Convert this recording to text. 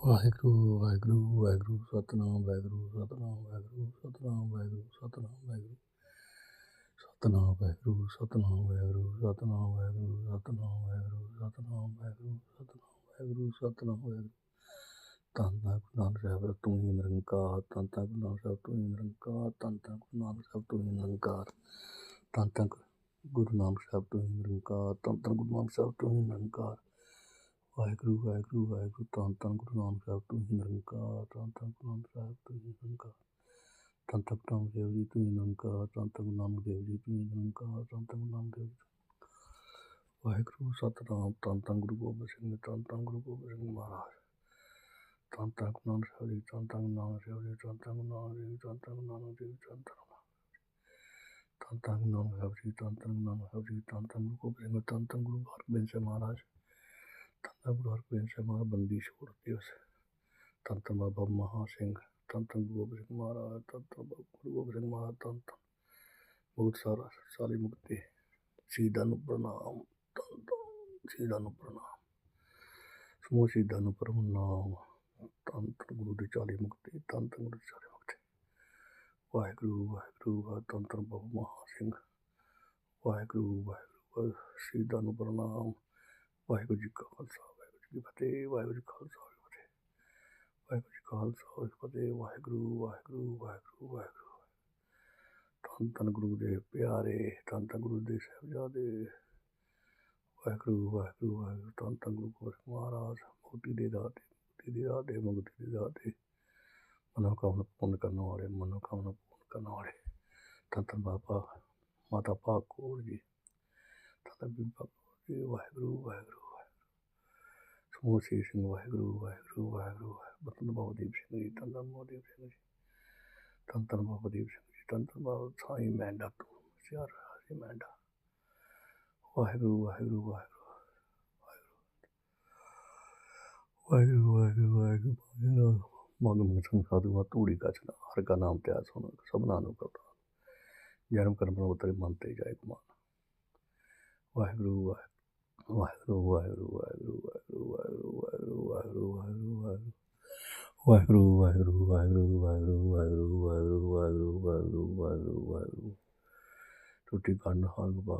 ਵਾਹਿਗੁਰੂ ਵਾਹਿਗੁਰੂ ਵਾਹਿਗੁਰੂ ਸਤਨਾਮ ਵਾਹਿਗੁਰੂ ਸਤਨਾਮ ਵਾਹਿਗੁਰੂ ਸਤਨਾਮ ਵਾਹਿਗੁਰੂ ਸਤਨਾਮ ਵਾਹਿਗੁਰੂ ਸਤਨਾਮ ਵਾਹਿਗੁਰੂ ਸਤਨਾਮ ਵਾਹਿਗੁਰੂ ਸਤਨਾਮ ਵਾਹਿਗੁਰੂ ਸਤਨਾਮ ਵਾਹਿਗੁਰੂ ਸਤਨਾਮ ਵਾਹਿਗੁਰੂ ਸਤਨਾਮ ਵਾਹਿਗੁਰੂ ਸਤਨਾਮ ਵਾਹਿਗੁਰੂ ਧੰਨ ਧੰਨ ਗੁਰੂ ਨਾਨਕ ਸਾਹਿਬ ਤੂੰ ਹੀ ਨਿਰੰਕਾਰ ਧੰਨ ਧੰਨ ਗੁਰੂ ਨਾਨਕ ਸਾਹਿਬ ਤੂੰ ਹੀ ਨਿਰੰਕਾਰ ਧੰਨ ਧੰਨ ਗੁਰੂ ਨਾਨਕ ਸਾਹਿਬ ਤੂੰ ਹੀ ਨਿਰੰਕਾਰ ਧੰਨ ਧੰਨ ਗੁਰੂ ਨਾਨਕ ਸਾਹਿਬ ਤੋਂ ਹੀ ਨਿਰੰਕਾਰ ਧੰਨ ਧੰਨ ਗੁਰੂ ਨਾਨਕ ਸਾਹਿਬ ਤੋਂ ਹੀ ਨਿਰੰਕਾਰ वाहेगुरु वाहेगुरु वाहेगुरु धन धन गुरु नानक साहब तू ही निरंकार धन धन गुरु नानक साहब तू ही निरंकार धन तक नाम देव जी तू ही निरंकार धन तक नाम देव जी तू ही निरंकार धन तक नाम देव जी ਵਾਹਿਗੁਰੂ ਸਤਨਾਮ ਧੰਨ ਧੰਨ ਗੁਰੂ ਗੋਬਿੰਦ ਸਿੰਘ ਧੰਨ ਧੰਨ ਗੁਰੂ ਗੋਬਿੰਦ ਸਿੰਘ ਮਹਾਰਾਜ ਧੰਨ ਧੰਨ ਗੁਰੂ ਨਾਨਕ ਸਾਹਿਬ ਜੀ ਧੰਨ ਧੰਨ ਨਾਨਕ ਸਾਹਿਬ ਜੀ ਧੰਨ ਧੰਨ ਨਾਨਕ ਦੇਵ ਧੰਨ ਧੰਨ ਨਾਨਕ ਦੇਵ ਧੰਨ ਧੰਨ ਧੰਨ ਨਾਨਕ ਸਾਹਿਬ ਜੀ ਧੰਨ ਧੰਨ ਨਾਨਕ ਸਾਹਿਬ ਜੀ ਧੰਨ ਧੰਨ ਗੁਰੂ ਗੋਬਿੰਦ ਸਿੰਘ ਧੰਨ ਧੰਨ ਗੁਰੂ ਹਰਗੋਬਿੰਦ ਸਿੰਘ ਮਹਾਰਾਜ ਧੰਨ ਧੰਨ ਗੁਰੂ ਹਰਗੋਬਿੰਦ ਸਾਹਿਬ ਮਹਾਰਾਜ ਬੰਦੀ ਛੋੜ ਦਿਵਸ ਧੰਨ ਧੰਨ ਬਾਬਾ ਮਹਾ ਸਿੰਘ ਧੰਨ ਧੰਨ ਗੁਰੂ ਗੋਬਿੰਦ ਸਿੰਘ ਮਹਾਰਾਜ ਧੰਨ ਧੰਨ ਬਾਬਾ ਗੁਰੂ ਗੋਬਿੰਦ ਸਿੰਘ ਮਹਾਰਾਜ ਧੰਨ ਧੰਨ ਬਹੁਤ ਸਾਰਾ ਸਾਰੀ ਮੁਕਤੀ। ਸ਼ਹੀਦਾਂ ਨੂੰ ਪ੍ਰਣਾਮ ਧੰਨ ਧੰਨ ਸ਼ਹੀਦਾਂ ਨੂੰ ਪ੍ਰਣਾਮ। ਸਮੂਹ ਸ਼ਹੀਦਾਂ ਨੂੰ ਪ੍ਰਣਾਮ। ਧੰਨ ਧੰਨ ਗੁਰੂ ਦੀ ਚਾਲੀ ਮੁਕਤੀ ਧੰਨ ਧੰਨ ਗੁਰੂ ਦੀ ਚਾਲੀ ਮੁਕਤੀ। ਵਾਹਿਗੁਰੂ ਵਾਹਿਗੁਰੂ ਵਾਹਿ- ਧੰਨ ਧੰਨ ਬਾਬਾ ਮਹਾ ਸਿੰਘ। ਵਾਹਿਗੁਰੂ ਵਾਹਿਗੁਰੂ, ਸ਼ਹੀਦਾਂ ਨੂੰ ਪ੍ਰਣਾਮ। ਵਾਹਿਗੁਰੂ ਜੀ ਕਾ ਖਾਲਸਾ ਵਾਹਿਗੁਰੂ ਜੀ ਕੀ ਫਤਿਹ ਵਾਹਿਗੁਰੂ ਜੀ ਕਾ ਖਾਲਸਾ ਵਾਹਿਗੁਰੂ ਜੀ ਕੀ ਫਤਿਹ ਵਾਹਿਗੁਰੂ ਜੀ ਕਾ ਖਾਲਸਾ ਵਾਹਿਗੁਰੂ ਜੀ ਕੀ ਫਤਿਹ ਵਾਹਿਗੁਰੂ ਵਾਹਿਗੁਰੂ ਵਾਹਿਗੁਰੂ ਵਾਹਿਗੁਰੂ ਧੰਨ ਧੰਨ ਗੁਰੂ ਦੇ ਪਿਆਰੇ ਧੰਨ ਧੰਨ ਗੁਰੂ ਦੇ ਸਾਹਿਬਜ਼ਾਦੇ ਵਾਹਿਗੁਰੂ ਵਾਹਿਗੁਰੂ ਵਾਹਿਗੁਰੂ ਧੰਨ ਧੰਨ ਗੁਰੂ ਗੋਬਿੰਦ ਸਿੰਘ ਮਹਾਰਾਜ ਮੁਕਤੀ ਦੇ ਦਾਤੇ ਮੁਕਤੀ ਦੇ ਦਾਤੇ ਮੁਕਤੀ ਦੇ ਦਾਤੇ ਮਨੋਕਾਮਨਾ ਪੂਰਨ ਕਰਨ ਵਾਲੇ ਮਨੋਕਾਮਨਾ ਪੂਰਨ ਕਰਨ ਵਾਲੇ ਧੰਨ ਧੰਨ ਬਾਬਾ ਮਾਤਾ ਭਾਗ ਕੌਰ ਜੀ ਧੰਨ ਧੰਨ ਬੀਬਾ ਵਾਹਿਗੁਰੂ ਵਾਹਿਗੁਰੂ ਵਾਹਿਗੁਰੂ। ਸਮੂਹ ਸ਼੍ਰੀ ਸਿੰਘ ਵਾਹਿਗੁਰੂ ਵਾਹਿਗੁਰੂ ਵਾਹਿਗੁਰੂ ਬਤਨ ਬਾਬਾ ਦੀਪ ਸਿੰਘ ਜੀ ਧੰਨ ਧੰਨ ਬਾਬਾ ਸਿੰਘ ਜੀ। ਧੰਨ ਧੰਨ ਬਾਬਾ ਸਿੰਘ ਜੀ ਧੰਨ ਧੰਨ ਬਾਬਾ ਸਾਈ ਮੈਂਡਾ ਤੋਂ, ਸਿਆਰ ਹਾਜੀ ਮੈਂਡਾ। ਵਾਹਿਗੁਰੂ ਵਾਹਿਗੁਰੂ ਵਾਹਿਗੁਰੂ ਵਾਹਿਗੁਰੂ। ਵਾਹਿਗੁਰੂ ਵਾਹਿਗੁਰੂ ਵਾਹਿਗੁਰੂ ਮਨ ਸੰਗ ਸਾਧੂ ਧੂੜੀ ਕਛਨਾ ਹਰ ਕਾ ਨਾਮ ਤੇ ਸੁਣ, ਸਭਨਾ ਨੂੰ ਕਰਤਾ। ਜਨਮ ਕਰਮ ਨੂੰ ਉਤਰੇ ਮਨ ਤੇ ਜਾਏ ਕੁਮਾਰ ਵਾਹਿਗੁਰੂ ਵਾਹਿਗੁਰੂ। ਵਾਹਿਗੁਰੂ ਵਾਹਿਗੁਰੂ ਵਾਹਿਗੁਰੂ ਵਾਹਿਗੁਰੂ ਵਾਹਿਗੁਰੂ ਵਾਹਿਗੁਰੂ ਵਾਹਿਗੁਰੂ ਵਾਹਿਗੁਰੂ ਵਾਹਿਗੁਰੂ ਵਾਹਿਗੁਰੂ ਵਾਹਿਗੁਰੂ ਵਾਹਿਗੁਰੂ ਵਾਹਿਗੁਰੂ ਵਾਹਿਗੁਰੂ ਵਾਹਿਗੁਰੂ ਵਾਹਿਗੁਰੂ ਵਾਹਿਗੁਰੂ ਟੁੱਟੀ ਕੰਨ ਹਾਲ ਬਾ